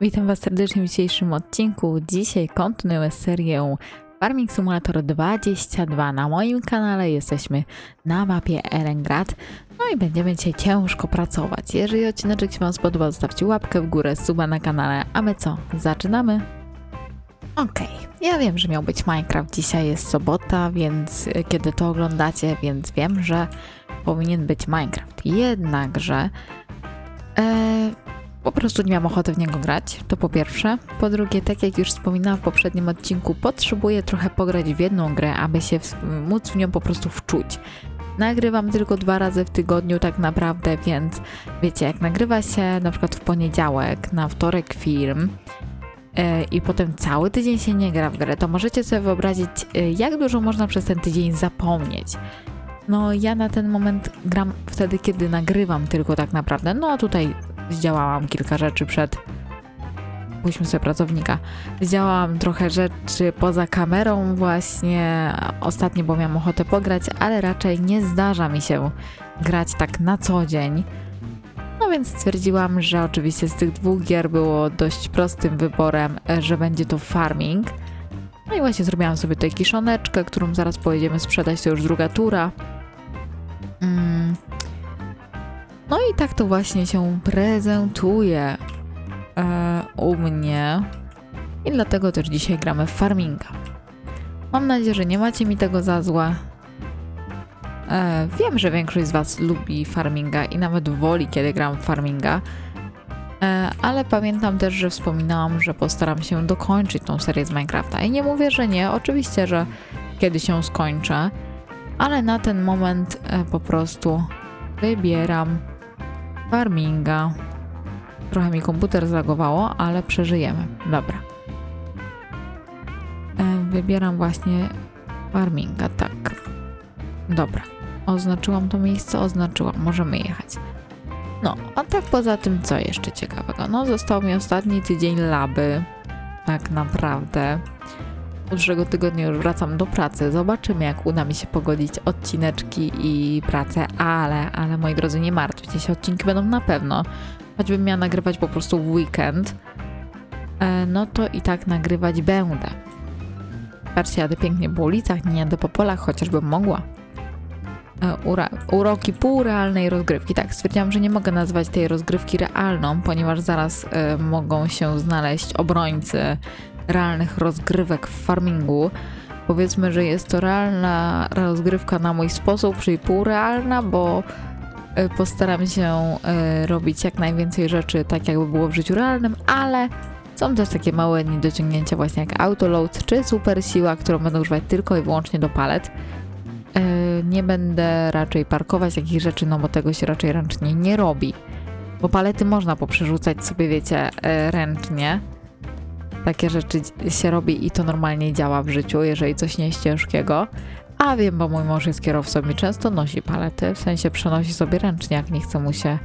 Witam Was serdecznie w dzisiejszym odcinku. Dzisiaj kontynuuję serię Farming Simulator 22 na moim kanale. Jesteśmy na mapie Erengrad. No i będziemy dzisiaj ciężko pracować. Jeżeli odcinek się Wam spodoba, zostawcie łapkę w górę, suba na kanale. A my co? Zaczynamy? Okej, ja wiem, że miał być Minecraft. Dzisiaj jest sobota, więc e, kiedy to oglądacie, więc wiem, że powinien być Minecraft. Jednakże e, po prostu nie mam ochoty w niego grać, to po pierwsze. Po drugie, tak jak już wspominałam w poprzednim odcinku, potrzebuję trochę pograć w jedną grę, aby się w, móc w nią po prostu wczuć. Nagrywam tylko dwa razy w tygodniu tak naprawdę, więc wiecie, jak nagrywa się na przykład w poniedziałek, na wtorek film e, i potem cały tydzień się nie gra w grę, to możecie sobie wyobrazić, e, jak dużo można przez ten tydzień zapomnieć. No, ja na ten moment gram wtedy, kiedy nagrywam tylko tak naprawdę. No, a tutaj zdziałałam kilka rzeczy przed. Pójdźmy sobie pracownika. Zdziałałam trochę rzeczy poza kamerą, właśnie ostatnio, bo miałam ochotę pograć, ale raczej nie zdarza mi się grać tak na co dzień. No więc stwierdziłam, że oczywiście z tych dwóch gier było dość prostym wyborem, że będzie to farming. No i właśnie zrobiłam sobie tutaj kiszoneczkę, którą zaraz pojedziemy sprzedać, to już druga tura. Mm. No i tak to właśnie się prezentuje e, u mnie. I dlatego też dzisiaj gramy w farminga. Mam nadzieję, że nie macie mi tego za złe. E, wiem, że większość z Was lubi farminga i nawet woli, kiedy gram w farminga. E, ale pamiętam też, że wspominałam, że postaram się dokończyć tą serię z Minecrafta. I nie mówię, że nie. Oczywiście, że kiedy się skończę. Ale na ten moment e, po prostu wybieram farminga. Trochę mi komputer zlagowało, ale przeżyjemy. Dobra. E, Wybieram właśnie farminga, tak. Dobra. Oznaczyłam to miejsce, oznaczyłam. Możemy jechać. No, a tak poza tym, co jeszcze ciekawego? No, został mi ostatni tydzień laby. Tak naprawdę. Od przyszłego tygodnia już wracam do pracy. Zobaczymy, jak uda mi się pogodzić odcineczki i pracę, ale, ale moi drodzy, nie martwcie się, odcinki będą na pewno. Choćbym miała nagrywać po prostu w weekend, e, no to i tak nagrywać będę. Patrzcie, jadę pięknie po ulicach, nie jadę po polach, chociażbym mogła. E, Ura, uroki półrealnej rozgrywki. Tak, stwierdziłam, że nie mogę nazwać tej rozgrywki realną, ponieważ zaraz e, mogą się znaleźć obrońcy realnych rozgrywek w farmingu. Powiedzmy, że jest to realna rozgrywka na mój sposób, czyli półrealna, bo e, postaram się e, robić jak najwięcej rzeczy tak, jakby było w życiu realnym, ale są też takie małe niedociągnięcia właśnie jak autoload czy super siła, którą będę używać tylko i wyłącznie do palet. E, Nie będę raczej parkować takich rzeczy, no bo tego się raczej ręcznie nie robi. Bo palety można poprzerzucać sobie, wiecie, ręcznie. Takie rzeczy się robi i to normalnie działa w życiu, jeżeli coś nie jest ciężkiego. A wiem, bo mój mąż jest kierowcą i często nosi palety, w sensie przenosi sobie ręcznie, jak nie chce mu się,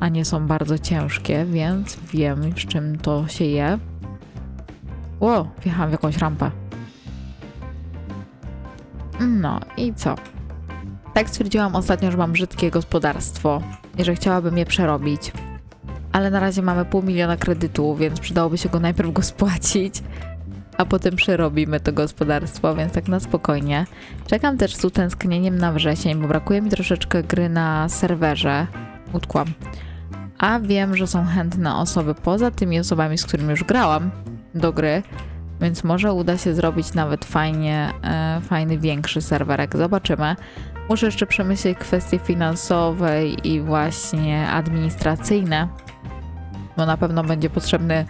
a nie są bardzo ciężkie, więc wiem, z czym to się je. Ło, wjechałam w jakąś rampę. No i co? Tak stwierdziłam ostatnio, że mam brzydkie gospodarstwo i że chciałabym je przerobić. Ale na razie mamy pół miliona kredytu, więc przydałoby się go najpierw go spłacić, a potem przerobimy to gospodarstwo, więc tak na spokojnie. Czekam też z utęsknieniem na wrzesień, bo brakuje mi troszeczkę gry na serwerze. Utkłam. A wiem, że są chętne osoby poza tymi osobami, z którymi już grałam do gry, więc może uda się zrobić nawet fajnie, e, fajny, większy serwerek. Zobaczymy. Muszę jeszcze przemyśleć kwestie finansowe i właśnie administracyjne, bo na pewno będzie potrzebny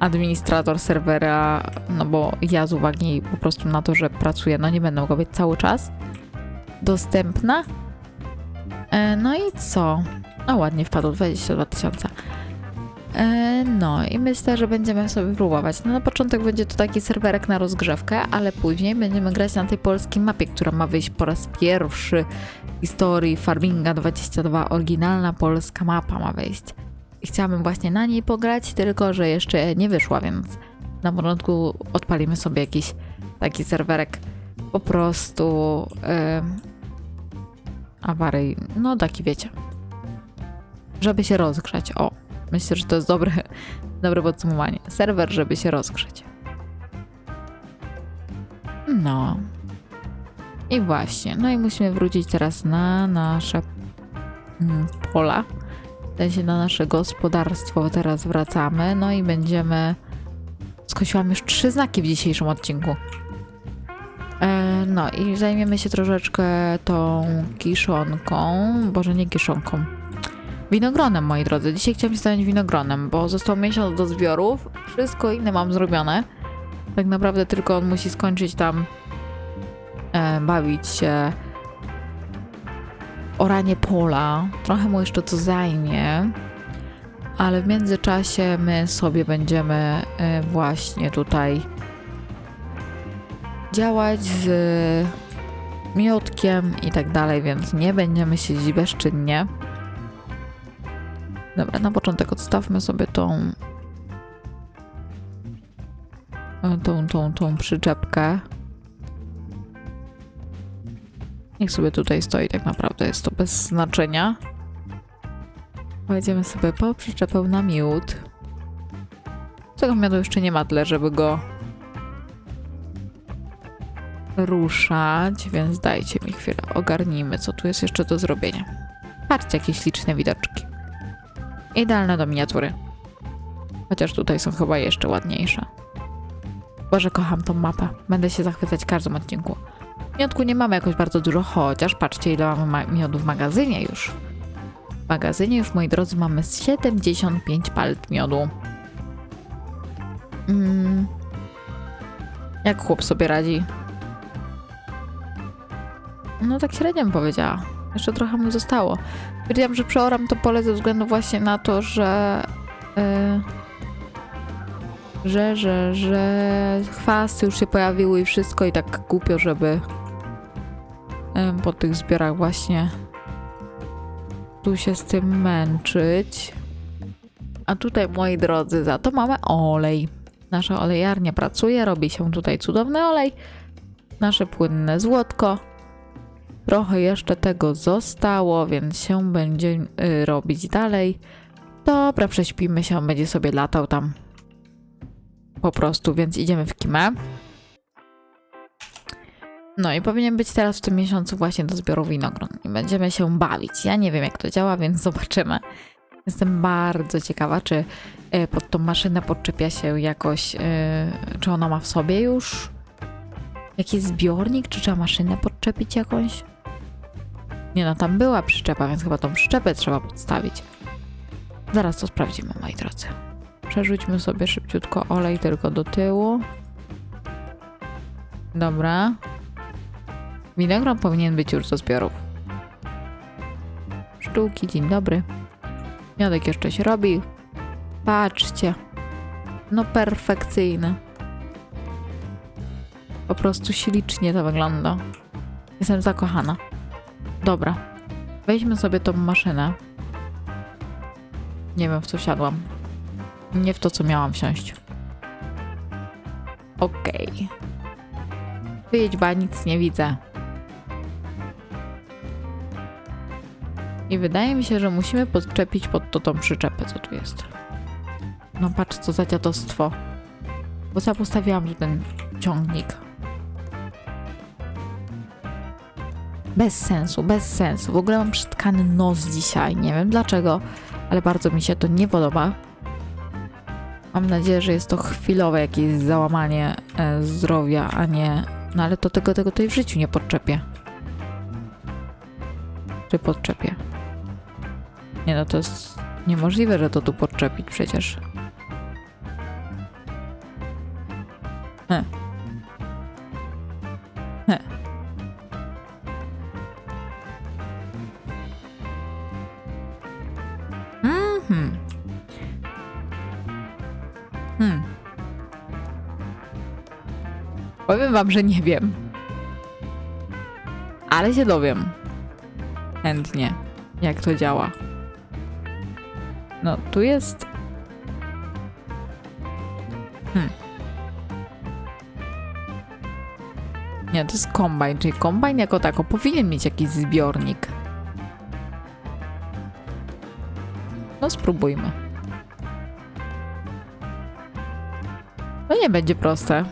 administrator serwera, no bo ja z uwagi po prostu na to, że pracuję, no nie będę mogła być cały czas dostępna. E, no i co? No ładnie wpadło 22 tysiące. E, No i myślę, że będziemy sobie próbować. No na początek będzie to taki serwerek na rozgrzewkę, ale później będziemy grać na tej polskiej mapie, która ma wyjść po raz pierwszy w historii Farminga 22. Oryginalna polska mapa ma wyjść. I chciałabym właśnie na niej pograć, tylko że jeszcze nie wyszła, więc na początku odpalimy sobie jakiś taki serwerek po prostu yy, awaryj, no taki wiecie, żeby się rozgrzać. O, myślę, że to jest dobre, Dobre podsumowanie. Serwer, żeby się rozgrzeć. No. I właśnie. No i musimy wrócić teraz na nasze mm, pola. Sensie na nasze gospodarstwo teraz wracamy. No i będziemy... Skosiłam już trzy znaki w dzisiejszym odcinku. E, no i zajmiemy się troszeczkę tą kiszonką. Boże, nie kiszonką. Winogronem, moi drodzy. Dzisiaj chciałam się zająć winogronem, bo został miesiąc do zbiorów. Wszystko inne mam zrobione. Tak naprawdę tylko on musi skończyć tam e, bawić się oranie pola. Trochę mu jeszcze to zajmie. Ale w międzyczasie my sobie będziemy e, właśnie tutaj działać z miotkiem i tak dalej, więc nie będziemy siedzieć bezczynnie. Dobra, na początek odstawmy sobie tą tą, tą, tą przyczepkę. Niech sobie tutaj stoi, tak naprawdę jest to bez znaczenia. Pojedziemy sobie po przyczepę na miód. Tego miodu jeszcze nie ma tyle, żeby go ruszać, więc dajcie mi chwilę, ogarnijmy, co tu jest jeszcze do zrobienia. Patrzcie, jakie śliczne widoczki. Idealne do miniatury. Chociaż tutaj są chyba jeszcze ładniejsze. Boże, kocham tą mapę. Będę się zachwycać w każdym odcinku. Miodku nie mamy jakoś bardzo dużo, chociaż patrzcie, ile mamy ma- miodu w magazynie już. W magazynie już, moi drodzy, mamy z 75 palet miodu. Mm. Jak chłop sobie radzi? No tak średnio bym powiedziała. Jeszcze trochę mu zostało. Wiedziałam, że przeoram to pole ze względu właśnie na to, że... Yy, że, że, że chwasty już się pojawiły i wszystko i tak głupio, żeby po tych zbiorach właśnie tu się z tym męczyć. A tutaj, moi drodzy, za to mamy olej. Nasza olejarnia pracuje, robi się tutaj cudowny olej. Nasze płynne złotko. Trochę jeszcze tego zostało, więc się będzie y, robić dalej. Dobra, prześpimy się, on będzie sobie latał tam po prostu, więc idziemy w kimę. No i powinien być teraz w tym miesiącu właśnie do zbioru winogron i będziemy się bawić. Ja nie wiem jak to działa, więc zobaczymy. Jestem bardzo ciekawa, czy e, pod tą maszynę podczepia się jakoś, e, czy ona ma w sobie już jakiś zbiornik, czy trzeba maszynę podczepić jakąś? Nie no, tam była przyczepa, więc chyba tą przyczepę trzeba podstawić. Zaraz to sprawdzimy, moi drodzy. Przerzućmy sobie szybciutko olej tylko do tyłu. Dobra. Winogron powinien być już do zbiorów. Sztuki, dzień dobry. Miodek jeszcze się robi. Patrzcie. No perfekcyjny. Po prostu ślicznie to wygląda. Jestem zakochana. Dobra. Weźmy sobie tą maszynę. Nie wiem w co wsiadłam. Nie w to, co miałam wsiąść. Okej. Wyjedź, ba, nic nie widzę. I wydaje mi się, że musimy podczepić pod to tą przyczepę, co tu jest. No patrz, co za dziadostwo. Bo ja postawiłam tu ten ciągnik. Bez sensu, bez sensu. W ogóle mam przytkany nos dzisiaj. Nie wiem dlaczego, ale bardzo mi się to nie podoba. Mam nadzieję, że jest to chwilowe jakieś załamanie e, zdrowia, a nie. No ale to tego, tego tutaj w życiu nie podczepię. Czy podczepię? Nie no, to jest niemożliwe, że to tu podczepić przecież. He. He. Mhm. Hmm. Powiem wam, że nie wiem. Ale się dowiem. Chętnie, jak to działa. No, tu jest. Hmm. Nie, to jest kombajn, czyli kombajn jako tako powinien mieć jakiś zbiornik. No, spróbujmy. To nie będzie proste.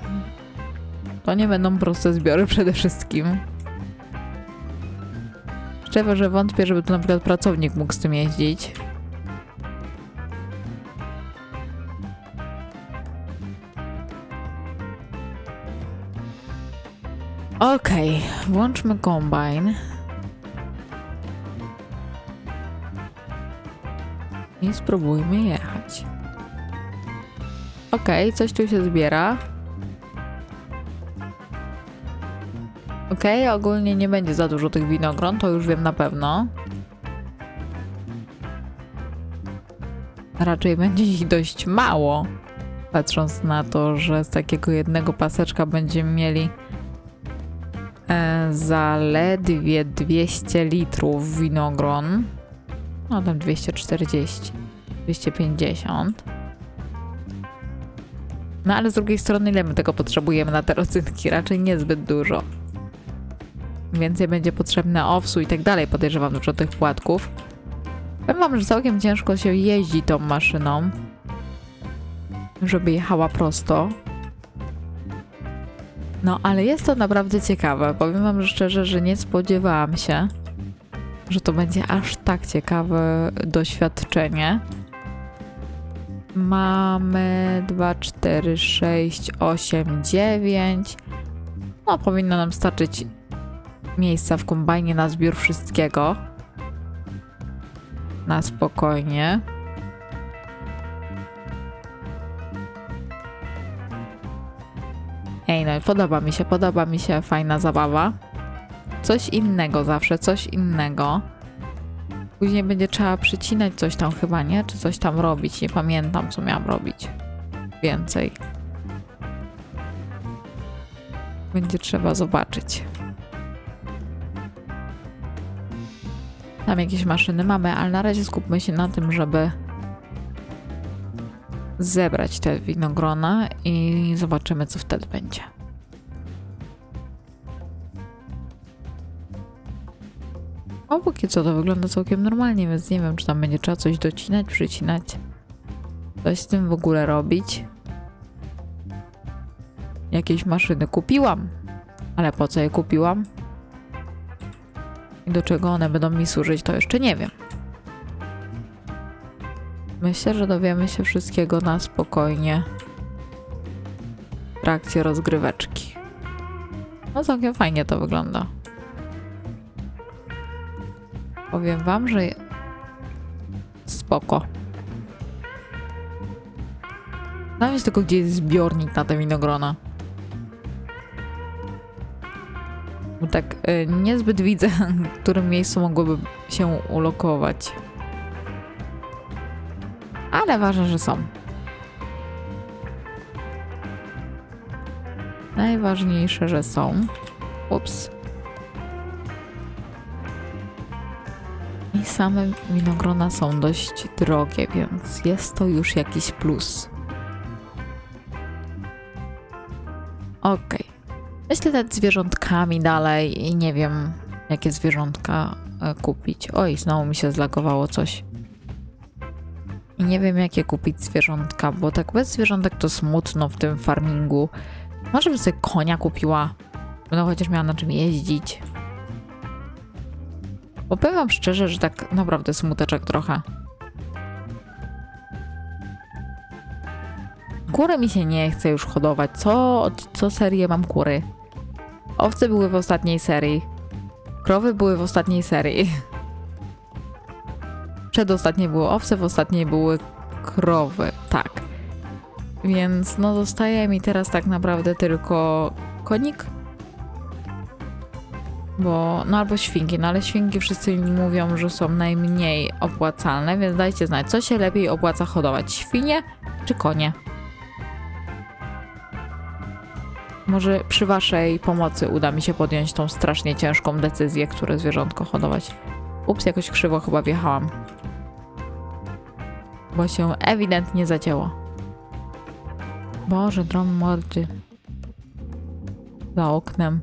To nie będą proste zbiory przede wszystkim. Szczerze, że wątpię, żeby tu na przykład pracownik mógł z tym jeździć. Okej, włączmy kombajn. I spróbujmy jechać. Okej, coś tu się zbiera. Okej, ogólnie nie będzie za dużo tych winogron, to już wiem na pewno. Raczej będzie ich dość mało, patrząc na to, że z takiego jednego paseczka będziemy mieli zaledwie 200 litrów winogron. No tam 240, 250. No ale z drugiej strony ile my tego potrzebujemy na te rodzynki? Raczej niezbyt dużo. Więcej będzie potrzebne owsu i tak dalej, podejrzewam dużo tych płatków. Powiem wam, że całkiem ciężko się jeździ tą maszyną, żeby jechała prosto. No, ale jest to naprawdę ciekawe. Powiem wam szczerze, że nie spodziewałam się, że to będzie aż tak ciekawe doświadczenie. Mamy 2, 4, 6, 8, 9. No, powinno nam starczyć miejsca w kombajnie na zbiór wszystkiego. Na spokojnie. Ej, no podoba mi się, podoba mi się, fajna zabawa. Coś innego zawsze, coś innego. Później będzie trzeba przycinać coś tam chyba, nie? Czy coś tam robić, nie pamiętam co miałam robić. Więcej. Będzie trzeba zobaczyć. Tam jakieś maszyny mamy, ale na razie skupmy się na tym, żeby zebrać te winogrona i zobaczymy, co wtedy będzie. O, póki co to wygląda całkiem normalnie, więc nie wiem, czy tam będzie trzeba coś docinać, przycinać. Coś z tym w ogóle robić. Jakieś maszyny kupiłam, ale po co je kupiłam? I do czego one będą mi służyć, to jeszcze nie wiem. Myślę, że dowiemy się wszystkiego na spokojnie w trakcie rozgryweczki. No całkiem fajnie to wygląda. Powiem wam, że spoko. Jest tylko gdzie jest zbiornik na te winogrona. Bo tak y, niezbyt widzę, w którym miejscu mogłyby się ulokować. Ale ważne, że są. Najważniejsze, że są. Ups. I same winogrona są dość drogie, więc jest to już jakiś plus. Okej. Myślę nad zwierzątkami dalej i nie wiem, jakie zwierzątka e, kupić. Oj, znowu mi się zlagowało coś. Nie wiem, jakie kupić zwierzątka, bo tak bez zwierzątek to smutno w tym farmingu. Może bym sobie konia kupiła, no chociaż miała na czym jeździć. Bo powiem wam szczerze, że tak naprawdę smuteczek trochę. Kury mi się nie chce już hodować. Co, co serię mam kury? Owce były w ostatniej serii. Krowy były w ostatniej serii. Przedostatnie były owce, w ostatniej były krowy. Tak. Więc no zostaje mi teraz tak naprawdę tylko konik. Bo, no albo świnki, no ale świnki wszyscy mi mówią, że są najmniej opłacalne, więc dajcie znać, co się lepiej opłaca hodować, świnie czy konie? Może przy waszej pomocy uda mi się podjąć tą strasznie ciężką decyzję, które zwierzątko hodować. Ups, jakoś krzywo chyba wjechałam. Bo się ewidentnie zacięło. Boże, drom mordy. Za oknem.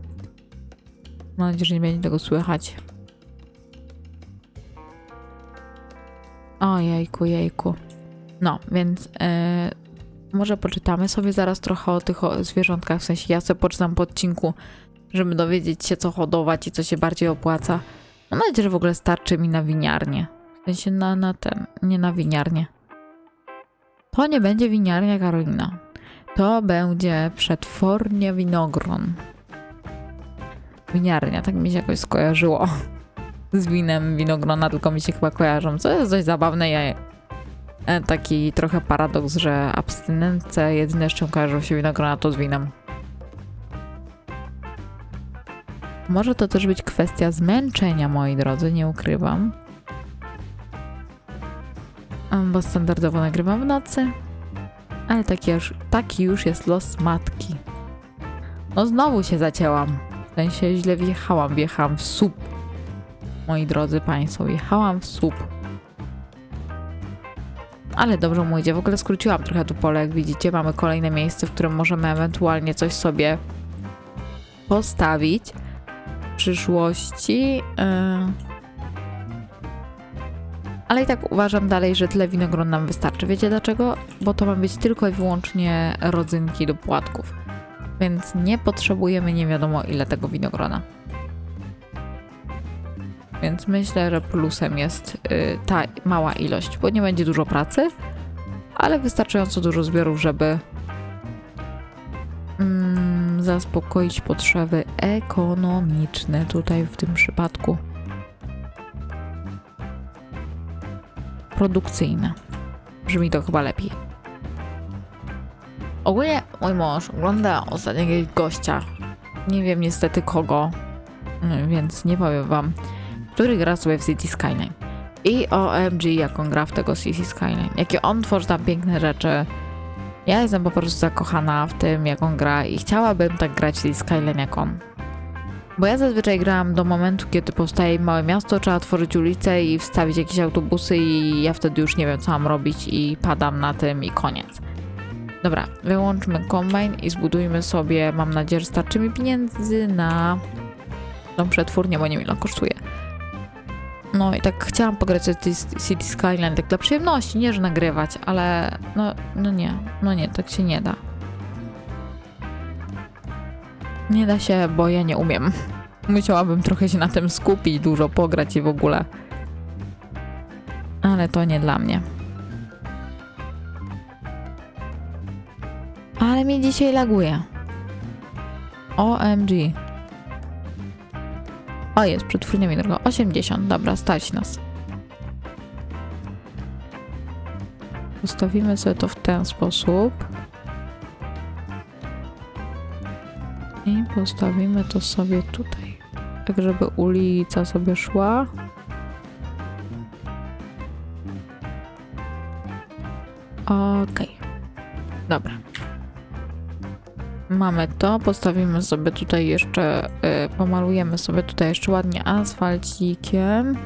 Mam nadzieję, że nie będzie tego słychać. O jejku, jejku. No, więc yy, może poczytamy sobie zaraz trochę o tych o zwierzątkach, w sensie ja sobie poczytam po odcinku, żeby dowiedzieć się co hodować i co się bardziej opłaca. Mam nadzieję, że w ogóle starczy mi na winiarnię. W sensie na, na ten, nie na winiarnię. To nie będzie winiarnia Karolina. To będzie przetwornia winogron. Winiarnia, tak mi się jakoś skojarzyło z winem winogrona, tylko mi się chyba kojarzą, co jest dość zabawne. Ja, e, taki trochę paradoks, że abstynence jedyne z czym kojarzą się winogrona to z winem. Może to też być kwestia zmęczenia, moi drodzy, nie ukrywam. Bo standardowo nagrywam w nocy. Ale taki już, taki już jest los matki. No znowu się zacięłam. W sensie źle wjechałam, wjechałam w słup. Moi drodzy Państwo, wjechałam w słup. Ale dobrze mu idzie. W ogóle skróciłam trochę tu pole, jak widzicie. Mamy kolejne miejsce, w którym możemy ewentualnie coś sobie postawić w przyszłości. Yy. Ale i tak uważam dalej, że tyle winogron nam wystarczy. Wiecie dlaczego? Bo to ma być tylko i wyłącznie rodzynki do płatków. Więc nie potrzebujemy nie wiadomo ile tego winogrona. Więc myślę, że plusem jest y, ta mała ilość, bo nie będzie dużo pracy, ale wystarczająco dużo zbiorów, żeby mm, zaspokoić potrzeby ekonomiczne tutaj w tym przypadku. Produkcyjne. Brzmi to chyba lepiej. Ogólnie mój mąż ogląda ostatnio jakiegoś gościa. Nie wiem niestety kogo, mm, więc nie powiem wam, który gra sobie w City Skyline. I OMG, jak on gra w tego City Skyline. Jakie on tworzy tam piękne rzeczy. Ja jestem po prostu zakochana w tym, jak on gra i chciałabym tak grać w City Skyline jak on. Bo ja zazwyczaj grałam do momentu, kiedy powstaje małe miasto, trzeba tworzyć ulice i wstawić jakieś autobusy i ja wtedy już nie wiem, co mam robić i padam na tym i koniec. Dobra, wyłączmy kombine i zbudujmy sobie, mam nadzieję, że starczy mi pieniędzy na tą przetwórnię, bo nie wiem ile kosztuje. No i tak chciałam pograć City Skyline tak dla przyjemności, nie że nagrywać, ale no, no nie, no nie, tak się nie da. Nie da się, bo ja nie umiem. Musiałabym trochę się na tym skupić, dużo pograć i w ogóle. Ale to nie dla mnie. Ale mnie dzisiaj laguje. OMG. O, jest przetwórnia winogron. 80, dobra, stać nas. Postawimy sobie to w ten sposób. Postawimy to sobie tutaj. Tak, żeby ulica sobie szła. Okej. Dobra. Mamy to, postawimy sobie tutaj jeszcze, y, pomalujemy sobie tutaj jeszcze ładnie asfalcikiem.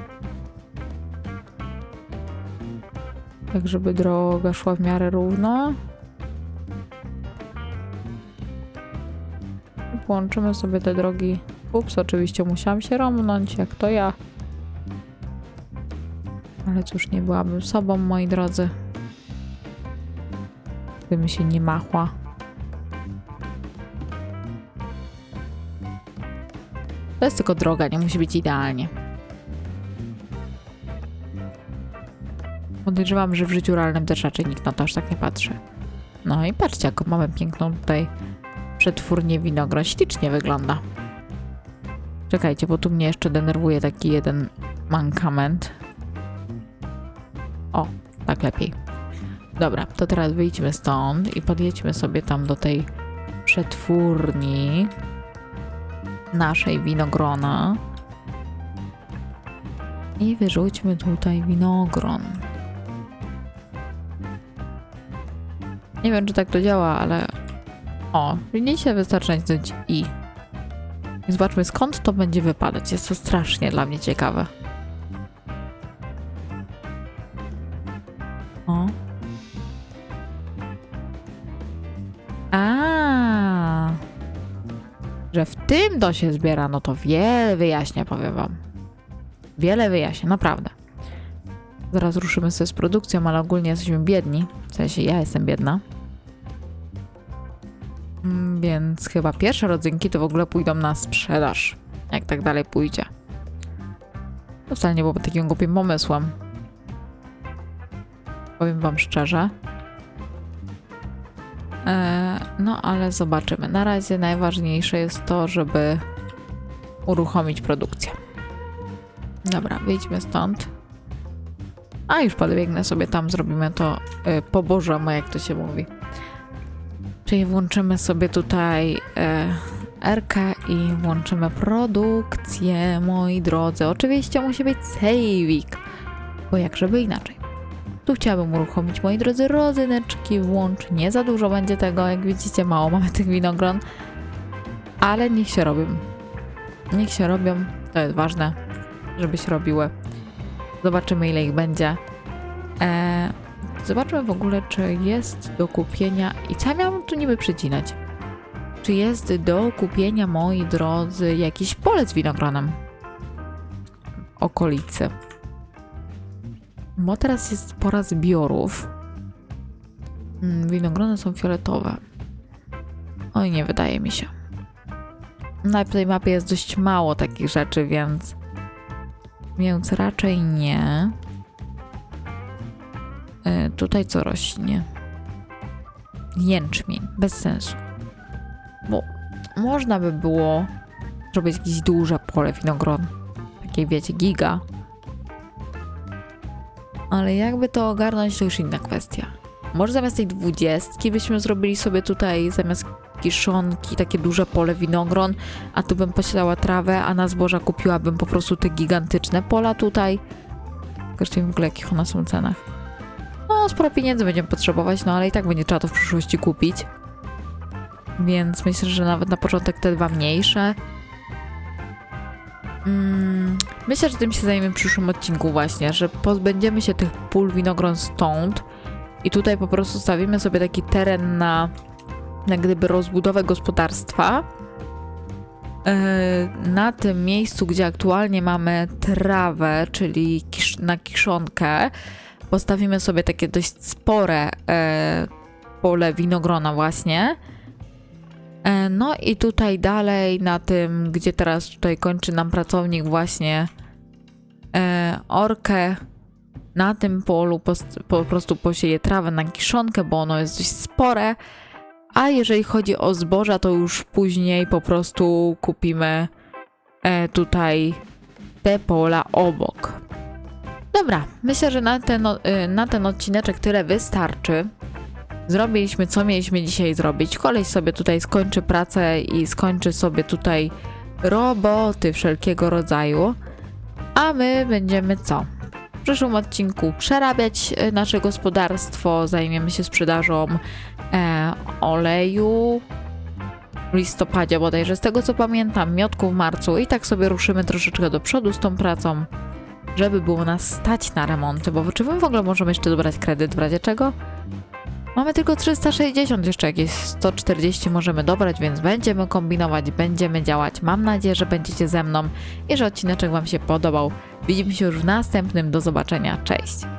Tak, żeby droga szła w miarę równo. Połączymy sobie te drogi. Ups, oczywiście musiałam się romnąć, jak to ja. Ale cóż, nie byłabym sobą, moi drodzy. Gdybym się nie machła. To jest tylko droga, nie musi być idealnie. Podejrzewam, że w życiu realnym też raczej nikt na to aż tak nie patrzy. No i patrzcie, jaką mamy piękną tutaj przetwórnię winogron. Ślicznie wygląda. Czekajcie, bo tu mnie jeszcze denerwuje taki jeden mankament. O, tak lepiej. Dobra, to teraz wyjdźmy stąd i podjedźmy sobie tam do tej przetwórni naszej winogrona. I wyrzućmy tutaj winogron. Nie wiem, czy tak to działa, ale... O, widzicie, wystarczy nacisnąć i. I zobaczmy, skąd to będzie wypadać. Jest to strasznie dla mnie ciekawe. O. A. Że w tym to się zbiera, no to wiele wyjaśnia, powiem wam. Wiele wyjaśnia, naprawdę. Zaraz ruszymy sobie z produkcją, ale ogólnie jesteśmy biedni. W sensie ja jestem biedna. Więc chyba pierwsze rodzynki to w ogóle pójdą na sprzedaż. Jak tak dalej pójdzie. To wcale nie byłoby takim głupim pomysłem. Powiem wam szczerze. E, no ale zobaczymy. Na razie najważniejsze jest to, żeby uruchomić produkcję. Dobra, wyjdźmy stąd. A już podbiegnę sobie tam, zrobimy to y, po bożemu, jak to się mówi. Czyli włączymy sobie tutaj y, RK i włączymy produkcję, moi drodzy. Oczywiście musi być saving, bo jak żeby inaczej. Tu chciałabym uruchomić, moi drodzy, rodzyneczki, włącz. Nie za dużo będzie tego, jak widzicie, mało mamy tych winogron, ale niech się robią. Niech się robią, to jest ważne, żeby się robiły. Zobaczymy, ile ich będzie. Eee, zobaczmy w ogóle, czy jest do kupienia. I co ja miałam tu niby przycinać? Czy jest do kupienia, moi drodzy, jakiś pole z winogronem? Okolicy. Bo teraz jest pora zbiorów. Mm, winogrony są fioletowe. Oj, nie wydaje mi się. Na tej mapie jest dość mało takich rzeczy, więc więc raczej nie. E, tutaj co rośnie? Jęczmień, bez sensu. Bo można by było zrobić jakieś duże pole winogron. Takie wiecie, giga. Ale jakby to ogarnąć, to już inna kwestia. Może zamiast tej dwudziestki byśmy zrobili sobie tutaj zamiast kiszonki takie duże pole winogron, a tu bym posiadała trawę, a na zboża kupiłabym po prostu te gigantyczne pola tutaj. Każdy w ogóle jakich one są cenach. No, sporo pieniędzy będziemy potrzebować, no ale i tak będzie trzeba to w przyszłości kupić. Więc myślę, że nawet na początek te dwa mniejsze. Mm, myślę, że tym się zajmiemy w przyszłym odcinku właśnie, że pozbędziemy się tych pól winogron stąd i tutaj po prostu stawimy sobie taki teren na jak gdyby rozbudowę gospodarstwa. E, Na tym miejscu, gdzie aktualnie mamy trawę, czyli kisz, na kiszonkę, postawimy sobie takie dość spore e, pole winogrona właśnie. E, No i tutaj dalej na tym, gdzie teraz tutaj kończy nam pracownik właśnie e, orkę, na tym polu post- po prostu posieje trawę na kiszonkę, bo ono jest dość spore. A jeżeli chodzi o zboża, to już później po prostu kupimy e, tutaj te pola obok. Dobra, myślę, że na ten, y, na ten odcineczek tyle wystarczy. Zrobiliśmy, co mieliśmy dzisiaj zrobić. Koleś sobie tutaj skończy pracę i skończy sobie tutaj roboty wszelkiego rodzaju. A my będziemy co? W przyszłym odcinku przerabiać e, nasze gospodarstwo, zajmiemy się sprzedażą e, oleju w listopadzie bodajże, z tego co pamiętam, miodku w marcu i tak sobie ruszymy troszeczkę do przodu z tą pracą, żeby było nas stać na remonty, bo czy my w ogóle możemy jeszcze dobrać kredyt w razie czego? Mamy tylko 360, jeszcze jakieś 140 możemy dobrać, więc będziemy kombinować, będziemy działać. Mam nadzieję, że będziecie ze mną i że odcineczek Wam się podobał. Widzimy się już w następnym. Do zobaczenia. Cześć!